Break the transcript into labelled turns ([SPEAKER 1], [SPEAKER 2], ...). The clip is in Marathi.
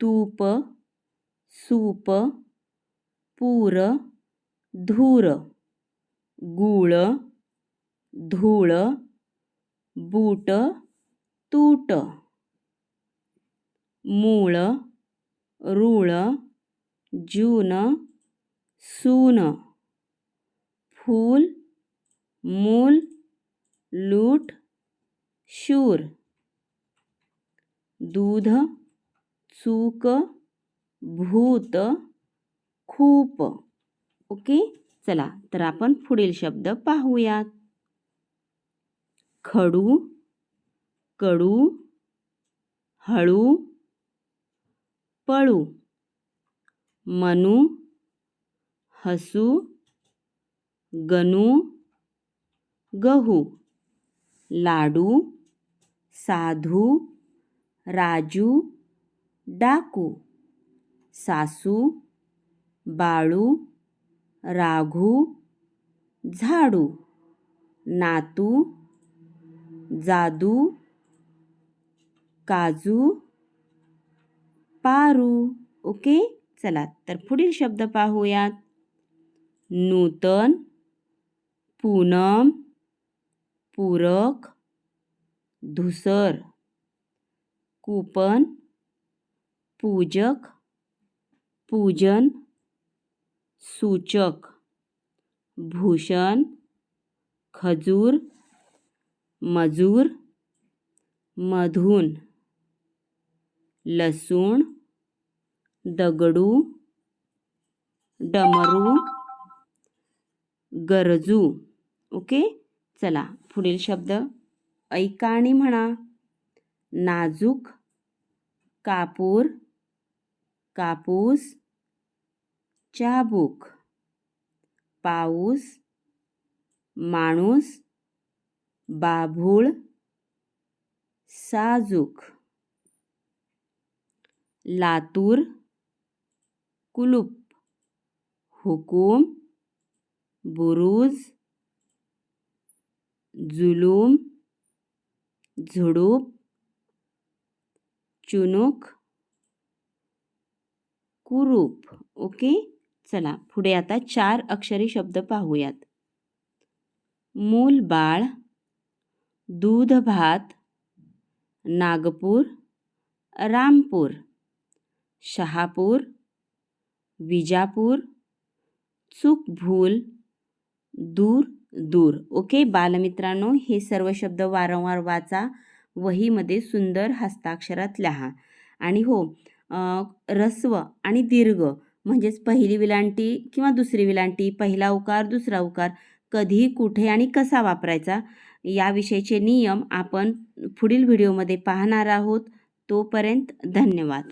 [SPEAKER 1] तूप सूप पूर धूर गुळ धूळ बूट तूट मूळ रूळ जून सून फूल मूल लूट शूर दूध चूक भूत खूप. ओके? चला तर आपण पुढील शब्द पाहूयात. खडू कडू हळू पळू. मनू हसू गणू गहू. लाडू साधू राजू डाकू सासू बाळू राघू झाडू नातू जादू काजू पारू. ओके? चला तर पुढील शब्द पाहूयात. नूतन पूनम पूरक धुसर कूपन पूजक पूजन सूचक भूषण खजूर मजूर मधून लसूण दगडू डमरू गरजू. ओके? चला पुढील शब्द. ऐका आणि म्हणा. नाजूक कापूर कापूस चाबूक पाऊस माणूस बाभूळ साजूक लातूर कुलूप हुकूम बुरुज जुलूम झुडूप चुनूक कुरूप. ओके? चला पुढे आता चार अक्षरी शब्द पाहूयात. मूल बाळ दूध भात नागपूर रामपूर शहापूर विजापूर चूक भूल दूर दूर. ओके बालमित्रांनो हे सर्व शब्द वारंवार वाचा. वहीमध्ये सुंदर हस्ताक्षरात लिहा. आणि हो रस्व ऱ्हस्व आणि दीर्घ म्हणजेच पहिली विलांटी किंवा दुसरी विलांटी पहिला उकार दुसरा उकार कधी कुठे आणि कसा वापरायचा याविषयीचे नियम आपण पुढील व्हिडिओमध्ये पाहणार आहोत. तोपर्यंत धन्यवाद.